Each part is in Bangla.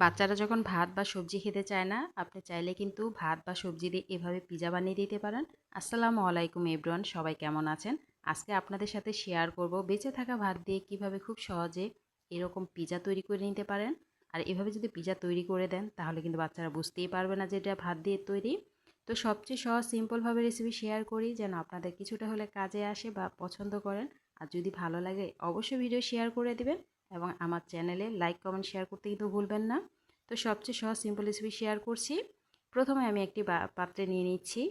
বাচ্চারা যখন ভাত বা সবজি খেতে চায় না, আপনি চাইলে কিন্তু ভাত বা সবজি দিয়ে এভাবে পিজা বানিয়ে দিতে পারেন। আসসালামু আলাইকুম এব্রন সবাই কেমন আছেন? আজকে আপনাদের সাথে শেয়ার করব বেঁচে থাকা ভাত দিয়ে কীভাবে খুব সহজে এরকম পিজা তৈরি করে নিতে পারেন। আর এভাবে যদি পিজা তৈরি করে দেন, তাহলে কিন্তু বাচ্চারা বুঝতেই পারবে না যে এটা ভাত দিয়ে তৈরি। তো সবচেয়ে সহজ, সিম্পলভাবে রেসিপি শেয়ার করি, যেন আপনাদের কিছুটা হলে কাজে আসে বা পছন্দ করেন। আর যদি ভালো লাগে, অবশ্যই ভিডিও শেয়ার করে দিবেন। এবং আমার চ্যানেলে লাইক, কমেন্ট, শেয়ার করতে কিন্তু ভুলবেন না। তো সবচেয়ে সহজ, সিম্পল রেসিপি শেয়ার করছি। প্রথমে আমি একটি পাত্রে নিয়ে নিচ্ছি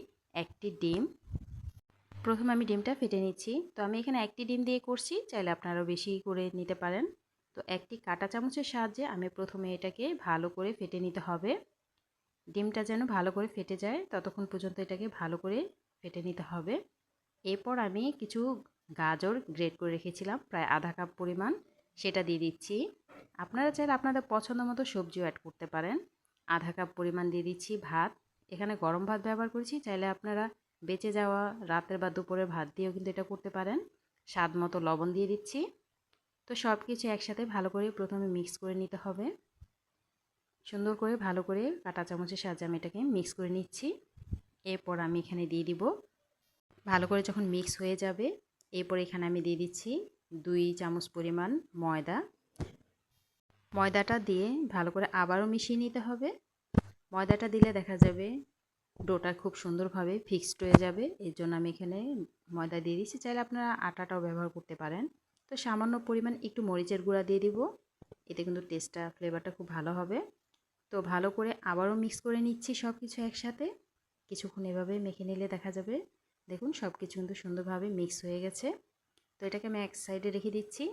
একটি ডিম। প্রথমে আমি ডিমটা ফেটে নিচ্ছি। তো আমি এখানে একটি ডিম দিয়ে করছি, চাইলে আপনারাও বেশি করে নিতে পারেন। তো একটি কাটা চামচের সাহায্যে আমি প্রথমে এটাকে ভালো করে ফেটে নিতে হবে। ডিমটা যেন ভালো করে ফেটে যায়, ততক্ষণ পর্যন্ত এটাকে ভালো করে ফেটে নিতে হবে। এরপর আমি কিছু গাজর গ্রেট করে রেখেছিলাম, প্রায় আধা কাপ পরিমাণ। সেটা দিয়ে দিচ্ছি। আপনারা চাইলে আপনাদের পছন্দ মতো সবজিও অ্যাড করতে পারেন। আধা কাপ পরিমাণ দিয়ে দিচ্ছি ভাত। এখানে গরম ভাত ব্যবহার করেছি, চাইলে আপনারা বেঁচে যাওয়া রাতের বা দুপুরের ভাত দিয়েও কিন্তু এটা করতে পারেন। স্বাদ মতো লবণ দিয়ে দিচ্ছি। তো সব কিছু একসাথে ভালো করে প্রথমে মিক্স করে নিতে হবে। সুন্দর করে ভালো করে কাটা চামচের সাহায্যে আমি এটাকে মিক্স করে নিচ্ছি। এরপর আমি এখানে দিয়ে দিব। ভালো করে যখন মিক্স হয়ে যাবে, এরপর এখানে আমি দিয়ে দিচ্ছি দুই চামচ পরিমাণ ময়দা। ময়দাটা দিয়ে ভালো করে আবারও মিশিয়ে নিতে হবে। ময়দাটা দিলে দেখা যাবে ডোটা খুব সুন্দরভাবে ফিক্সড হয়ে যাবে। এর জন্য আমি এখানে ময়দা দিয়ে দিচ্ছি। চাইলে আপনারা আটাটাও ব্যবহার করতে পারেন। তো সামান্য পরিমাণ একটু মরিচের গুঁড়া দিয়ে দিব। এতে কিন্তু টেস্টটা ফ্লেভারটা খুব ভালো হবে। তো ভালো করে আবারও মিক্স করে নিচ্ছি সব কিছু একসাথে। কিছুক্ষণ এভাবে মেখে নিলে দেখা যাবে। দেখুন সব কিছু কিন্তু সুন্দরভাবে মিক্স হয়ে গেছে। তো এটাকে আমি এক সাইডে রেখে দিচ্ছি।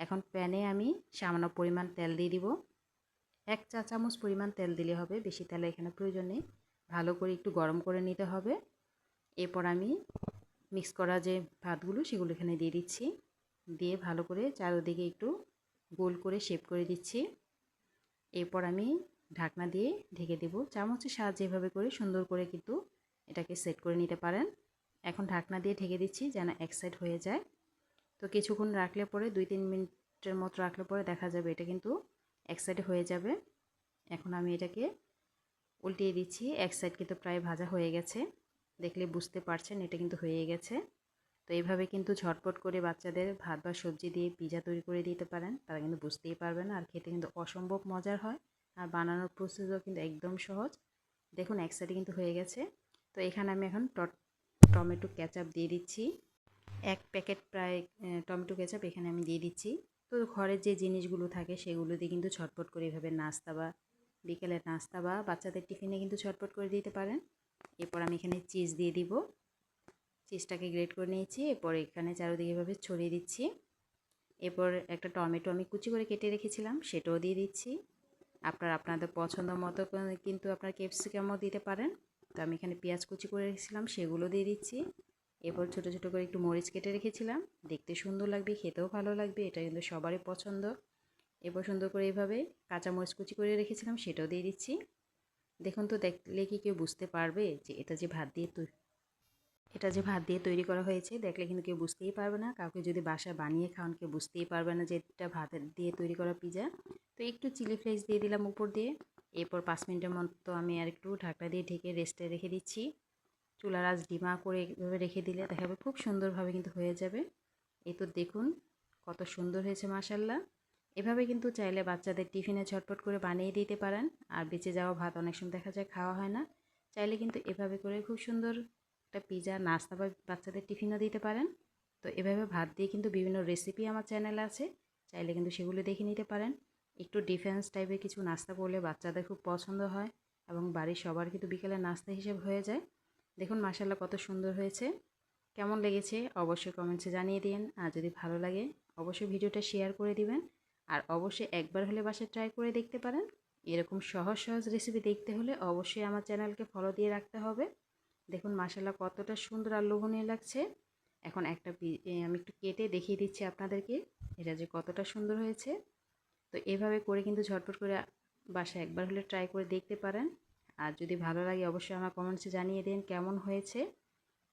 এখন প্যানে আমি সামান্য পরিমাণ তেল দিয়ে দিব। এক চা চামচ পরিমাণ তেল দিলে হবে, বেশি তেল এখানে প্রয়োজন নেই। ভালো করে একটু গরম করে নিতে হবে। এরপর আমি মিক্স করা যে ভাতগুলো, সেগুলো এখানে দিয়ে দিচ্ছি। দিয়ে ভালো করে চারোদিকে একটু গোল করে শেপ করে দিচ্ছি। এরপর আমি ঢাকনা দিয়ে ঢেকে দেব। চামচের সাহায্যে এভাবে করে সুন্দর করে কিন্তু এটাকে সেট করে নিতে পারেন। এখন ঢাকনা দিয়ে ঢেকে দিচ্ছি যেন এক সাইড হয়ে যায়। তো কিছুক্ষণ রাখলে পরে দুই তিন মিনিটের মতো রাখলে পরে দেখা যাবে এটা কিন্তু এক সাইডে হয়ে যাবে। এখন আমি এটাকে উল্টিয়ে দিচ্ছি, এক সাইড কিন্তু প্রায় ভাজা হয়ে গেছে। দেখলে বুঝতে পারছেন এটা কিন্তু হয়ে গেছে। তো এইভাবে কিন্তু ঝটপট করে বাচ্চাদের ভাত বা সবজি দিয়ে পিজা তৈরি করে দিতে পারেন। তারা কিন্তু বুঝতেই পারবে না আর খেতে কিন্তু অসম্ভব মজার হয়। আর বানানোর প্রসেসও কিন্তু একদম সহজ। দেখুন এক সাইডে কিন্তু হয়ে গেছে। তো এখানে আমি এখন টমেটো ক্যাচাপ দিয়ে দিচ্ছি। এক প্যাকেট প্রায় টমেটো কেচাপ এখানে আমি দিয়ে দিচ্ছি। তো ঘরের যে জিনিসগুলো থাকে সেগুলো দিয়ে কিন্তু ছটপট করে এভাবে নাস্তা বা বিকেলের নাস্তা বা বাচ্চাদের টিফিনে কিন্তু ছটপট করে দিতে পারেন। এরপর আমি এখানে চিজ দিয়ে দিব। চিজটাকে গ্রেট করে নিয়েছি। এরপর এখানে চারোদিকে এভাবে ছড়িয়ে দিচ্ছি। এরপর একটা টমেটো আমি কুচি করে কেটে রেখেছিলাম, সেটাও দিয়ে দিচ্ছি। আপনার, আপনাদের পছন্দ মতো কিন্তু আপনার ক্যাপসিকামও দিতে পারেন। তো আমি এখানে পেঁয়াজ কুচি করে রেখেছিলাম, সেগুলো দিয়ে দিচ্ছি। এরপর ছোটো ছোটো করে একটু মরিচ কেটে রেখেছিলাম। দেখতে সুন্দর লাগবে, খেতেও ভালো লাগবে, এটা কিন্তু সবারই পছন্দ। এরপর সুন্দর করে এইভাবে কাঁচা মরিচ কুচি করে রেখেছিলাম, সেটাও দিয়ে দিচ্ছি। দেখুন তো, দেখলে কি কেউ বুঝতে পারবে যে এটা যে ভাত দিয়ে এটা যে ভাত দিয়ে তৈরি করা হয়েছে, দেখলে কিন্তু কেউ বুঝতেই পারবে না। কাউকে যদি বাসায় বানিয়ে খাওয়ান, কেউ বুঝতেই পারবে না যে এটা ভাত দিয়ে তৈরি করা পিজা। তো একটু চিলি ফ্লেক্স দিয়ে দিলাম উপর দিয়ে। এরপর পাঁচ মিনিটের মতো আমি আর একটু ঢাকনা দিয়ে ঢেকে রেস্টে রেখে দিচ্ছি। চুলার আজ ডিমা করে এইভাবে রেখে দিলে দেখা যাবে খুব সুন্দরভাবে কিন্তু হয়ে যাবে। এই তো দেখুন কত সুন্দর হয়েছে মাসাল্লাহ এভাবে কিন্তু চাইলে বাচ্চাদের টিফিনে ঝটপট করে বানিয়ে দিতে পারেন। আর বেঁচে যাওয়া ভাত অনেক সময় দেখা যায় খাওয়া হয় না। চাইলে কিন্তু এভাবে করে খুব সুন্দর একটা পিজা, নাস্তা বা বাচ্চাদের টিফিনও দিতে পারেন। তো এভাবে ভাত দিয়ে কিন্তু বিভিন্ন রেসিপি আমার চ্যানেলে আছে। চাইলে কিন্তু সেগুলো দেখে নিতে পারেন। একটু ডিফেন্স টাইপের কিছু নাস্তা করলে বাচ্চাদের খুব পছন্দ হয় এবং বাড়ির সবার কিন্তু বিকেলে নাস্তা হিসেবে হয়ে যায়। দেখুন মাসাল্লাহ কত সুন্দর হয়েছে। কেমন লেগেছে অবশ্যই কমেন্টসে জানিয়ে দিন। আর যদি ভালো লাগে, অবশ্যই ভিডিওটা শেয়ার করে দিবেন। আর অবশ্যই একবার হলে বাসায় ট্রাই করে দেখতে পারেন। এরকম সহজ সহজ রেসিপি দেখতে হলে অবশ্যই আমার চ্যানেলকে ফলো দিয়ে রাখতে হবে। দেখুন মাসাল্লাহ কতটা সুন্দর আর লোভনীয় লাগছে। এখন একটা আমি একটু কেটে দেখিয়ে দিচ্ছি আপনাদেরকে। এটা যে কতটা সুন্দর হয়েছে। তো এভাবে করে কিন্তু ঝটপট করে বাসায় একবার হলে ট্রাই করে দেখতে পারেন। আর যদি ভালো লাগে অবশ্যই আমার কমেন্টসে জানিয়ে দিন কেমন হয়েছে।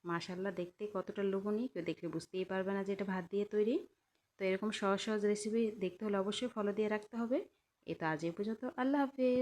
মাশাল্লাহ দেখতে কতটা লুবনি কেউ দেখলে বুঝতেই পারবে না যে এটা ভাত দিয়ে তৈরি। তো এরকম সহজ সহজ রেসিপি দেখতে হলে অবশ্যই ফলো দিয়ে রাখতে হবে। এ তো আজ এই পর্যন্ত, আল্লাহ হাফেজ।